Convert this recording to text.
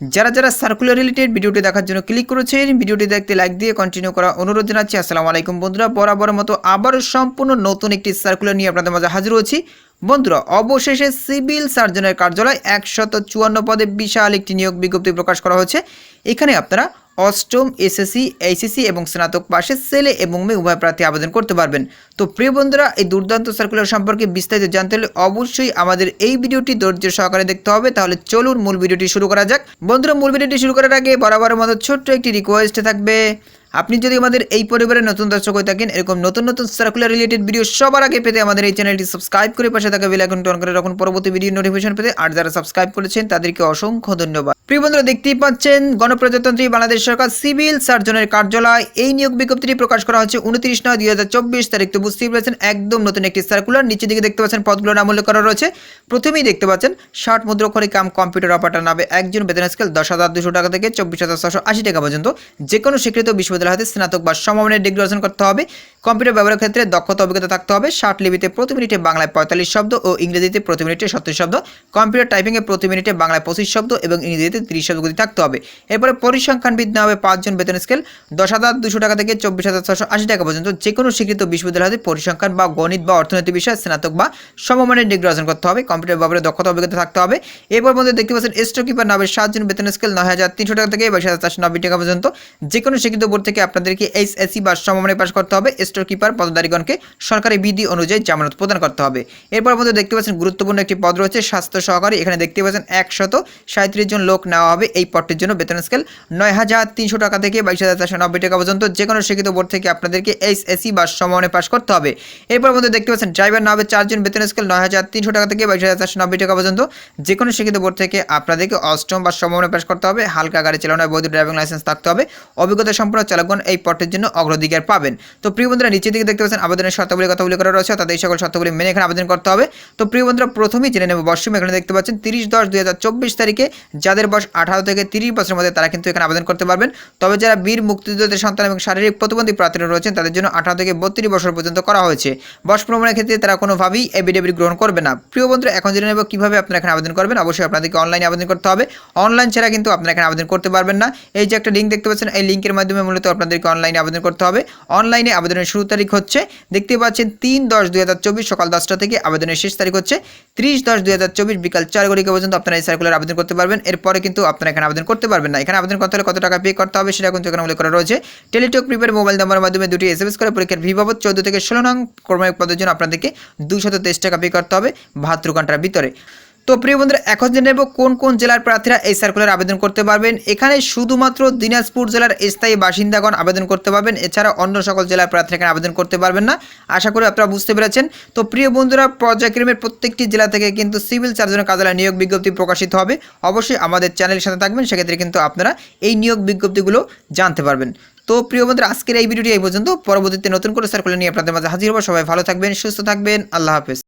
যারা যারা circular related ভিডিওটি দেখার জন্য ক্লিক করেছেন, ভিডিওটি দেখতে লাইক দিয়ে কন্টিনিউ করা অনুরোধ জানাচ্ছি। আসসালামু আলাইকুম বন্ধুরা, বরাবর মতো আবারও সম্পূর্ণ নতুন একটি সার্কুলার নিয়ে আপনাদের মাঝে হাজির হয়েছি। বন্ধুরা, অবশেষে সিভিল সার্জনের কার্যালয় একশত চুয়ান্ন পদে বিশাল একটি নিয়োগ বিজ্ঞপ্তি প্রকাশ করা হয়েছে। এখানে আপনারা অষ্টম, এসএসসি, এইচএসসি এবং স্নাতক পাশের ছেলে এবং মেয়ে উভয় প্রার্থী আবেদন করতে পারবেন। তো প্রিয় বন্ধুরা, এই দুর্দান্ত সার্কুলার সম্পর্কে বিস্তারিত জানতে হলে অবশ্যই আমাদের এই ভিডিওটি ধৈর্য সহকারে দেখতে হবে। তাহলে চলুন মূল ভিডিওটি শুরু করা যাক। বন্ধুরা, মূল ভিডিওটি শুরু করার আগে বরাবরের মতো ছোট্ট একটি রিকোয়েস্ট থাকবে। আপনি যদি আমাদের এই পরিবারের নতুন দর্শক হয়ে থাকেন, এরকম নতুন নতুন সার্কুলার রিলেটেড ভিডিও সবার আগে পেতে আমাদের এই চ্যানেলটি সাবস্ক্রাইব করে পাশে থাকা বেল আইকনটি অন করে রাখুন। পরবর্তী ভিডিও নোটিফিকেশন পেতে আর যারা সাবস্ক্রাইব করেছেন, তাদেরকে অসংখ্য ধন্যবাদ। প্রিয় বন্ধুরা, দেখতেই পাচ্ছেন, গণপ্রজাতন্ত্রী বাংলাদেশ সরকার সিভিল সার্জনের কার্যালয় এই নিয়োগ বিজ্ঞপ্তিটি প্রকাশ করা হচ্ছে উনত্রিশ নয় দুই হাজার চব্বিশ তারিখ। তো বুঝতেই পারছেন, একদম নতুন একটি সার্কুলার নিচের দিকে দেখতে পাচ্ছেন পদগুলোর নাম উল্লেখ করা রয়েছে। প্রথমেই দেখতে পাচ্ছেন, ষাট মুদ্রক্ষরী কাম কম্পিউটার অপারেটর নামে একজন বেতন স্কেল দশ হাজার দুশো টাকা থেকে চব্বিশ হাজার ছশো আশি টাকা পর্যন্ত। যে কোনো স্বীকৃত বিশ্ববিদ্যালয় হতে স্নাতক বা সমমানের ডিগ্রি অর্জন করতে হবে। কম্পিউটার ব্যবহারের ক্ষেত্রে দক্ষতা অভিজ্ঞতা থাকতে হবে। ষাট লিপিতে প্রতি মিনিটে বাংলায় পঁয়তাল্লিশ শব্দ ও ইংরেজিতে প্রতি মিনিটে সত্তর শব্দ। কম্পিউটার টাইপিংয়ে প্রতি মিনিটে বাংলায় পঁচিশ শব্দ এবং ইংরেজিতে তিরিশ শব্দ গতি থাকতে হবে। এরপরে পরিসংখ্যানবিদ না হবে পাঁচজন বেতন স্কেল। দশ হাজার দুশো টাকা থেকে চব্বিশ হাজার ছশো আশি টাকা পর্যন্ত যে কোনো স্বীকৃত বিশ্ববিদ্যালয় হতে পরিসংখ্যান বা গণিত বা অর্থনীতি বিষয়ে স্নাতক বা সমমানের ডিগ্রি অর্জন করতে হবে। কম্পিউটার ব্যবহারে দক্ষতা অভিজ্ঞতা থাকতে হবে। এরপর মধ্যে দেখতে পাচ্ছেন স্টো কিপার নামে সাতজন বেতন স্কেল নয় হাজার তিনশো টাকা থেকে বাইশ হাজার চারশো নব্বই টাকা পর্যন্ত। যে কোনো স্বীকৃত বোর্ড আপনাদেরকে এইচএসসি বা সমমানে পাশ করতে হবে স্টোর কিপার পদধারীগণকে সরকারি বিধি অনুযায়ী জামানত প্রদান করতে হবে। এরপর মধ্যে দেখতে পাচ্ছেন গুরুত্বপূর্ণ একটি পদ রয়েছে, স্বাস্থ্য সহকারী। এখানে দেখতে পাচ্ছেন একশত সাঁত্রিশ জন লোক নেওয়া হবে এই পদটির জন্য। বেতন স্কেল নয় হাজার তিনশো টাকা থেকে বাইশ হাজার চারশো নব্বই টাকা পর্যন্ত যে কোনো শিক্ষিত বোর্ড থেকে আপনাদেরকে এইচএসসি বা সমমানে পাশ করতে হবে। এরপর মধ্যে দেখতে পাচ্ছেন ড্রাইভার না হবে চারজন, বেতন স্কেল নয় হাজার তিনশো টাকা থেকে বাইশ হাজার চারশো নব্বই টাকা পর্যন্ত যে কোনো শিক্ষিত বোর্ড থেকে আপনাদেরকে অষ্টম বা সমমানে পাশ করতে হবে। হালকা গাড়ি চালানোর বৈধ ড্রাইভিং লাইসেন্স থাকতে হবে। অভিজ্ঞতা সম্পন্ন চালকগণ এই পদটির জন্য অগ্রাধিকার পাবেন। তো প্রিয় বন্ধুরা, নিচের দিকে দেখতে পাচ্ছেন আবেদনের শর্তাবলী কথা উল্লেখ করা রয়েছে তাদের সকল শর্তাবলী মেনে এখানে আবেদন করতে হবে। তো প্রিয় বন্ধুরা, প্রথমেই জেনে নেব বর্ষম, এখানে দেখতে পাচ্ছেন তিরিশ দশ দুই তারিখে যাদের বয়স আঠারো থেকে তিরিশ বছরের মধ্যে তারা কিন্তু এখানে আবেদন করতে পারবেন। তবে যারা বীর, মুক্তিযোদ্ধাদের সন্তান এবং শারীরিক প্রতিবন্ধী প্রার্থীরা রয়েছেন, তাদের জন্য আঠারো থেকে বত্রিশ বছর পর্যন্ত করা হয়েছে। বয়স প্রমাণের ক্ষেত্রে তারা কোনোভাবেই এভিডেভিট গ্রহণ করবে না। প্রিয় বন্ধুরা, এখন জেনে নেব কীভাবে আপনারা এখানে আবেদন করবেন। অবশ্যই আপনাদেরকে অনলাইনে আবেদন করতে হবে। অনলাইন ছাড়া কিন্তু আপনারা এখানে আবেদন করতে পারবেন না। এই যে একটা লিঙ্ক দেখতে পাচ্ছেন, এই লিঙ্কের মাধ্যমে মূলত আপনাদেরকে অনলাইনে আবেদন করতে হবে। অনলাইনে আবেদনের শুরু তারিখ হচ্ছে দেখতে পাচ্ছেন তিন দশ দুই হাজার চব্বিশ সকাল দশটা থেকে আবেদনের শেষ তারিখ হচ্ছে ত্রিশ দশ দুই হাজার চব্বিশ বিকাল চার ঘড়িকা পর্যন্ত আপনারা এই সার্কুলার আবেদন করতে পারবেন। এরপরে কিন্তু আপনারা এখানে আবেদন করতে পারবেন না। এখানে আবেদন করতে হলে কত টাকা পে করতে হবে সেটা কিন্তু এখানে উল্লেখ করা রয়েছে। টেলিটক প্রিপেড মোবাইল নাম্বারের মাধ্যমে দুটি এস এম এস করে পরীক্ষার ভি বাবদ চোদ্দ থেকে ষোলো নং কর্মীয় পদের জন্য আপনাদেরকে দুশত তেইশ টাকা পে করতে হবে বাহাত্তর ঘণ্টার ভিতরে। তো প্রিয় বন্ধুরা, এখন জেনে নেব কোন কোন জেলার প্রার্থীরা এই সার্কুলার আবেদন করতে পারবেন। এখানে শুধুমাত্র দিনাজপুর জেলার স্থায়ী বাসিন্দাগণ আবেদন করতে পারবেন, এছাড়া অন্য সকল জেলার প্রার্থীরা এখানে আবেদন করতে পারবেন না। আশা করি আপনারা বুঝতে পেরেছেন। তো প্রিয় বন্ধুরা, পর্যায়ক্রমে প্রত্যেকটি জেলা থেকে কিন্তু সিভিল সার্জনের কার্যালয় নিয়োগ বিজ্ঞপ্তি প্রকাশিত হবে। অবশ্যই আমাদের চ্যানেলের সাথে থাকবেন, সেক্ষেত্রে কিন্তু আপনারা এই নিয়োগ বিজ্ঞপ্তিগুলো জানতে পারবেন। তো প্রিয় বন্ধুরা, আজকের এই ভিডিওটি এই পর্যন্ত। পরবর্তীতে নতুন করে সার্কুলার নিয়ে আপনাদের মাঝে হাজির হব। সবাই ভালো থাকবেন, সুস্থ থাকবেন। আল্লাহ হাফেজ।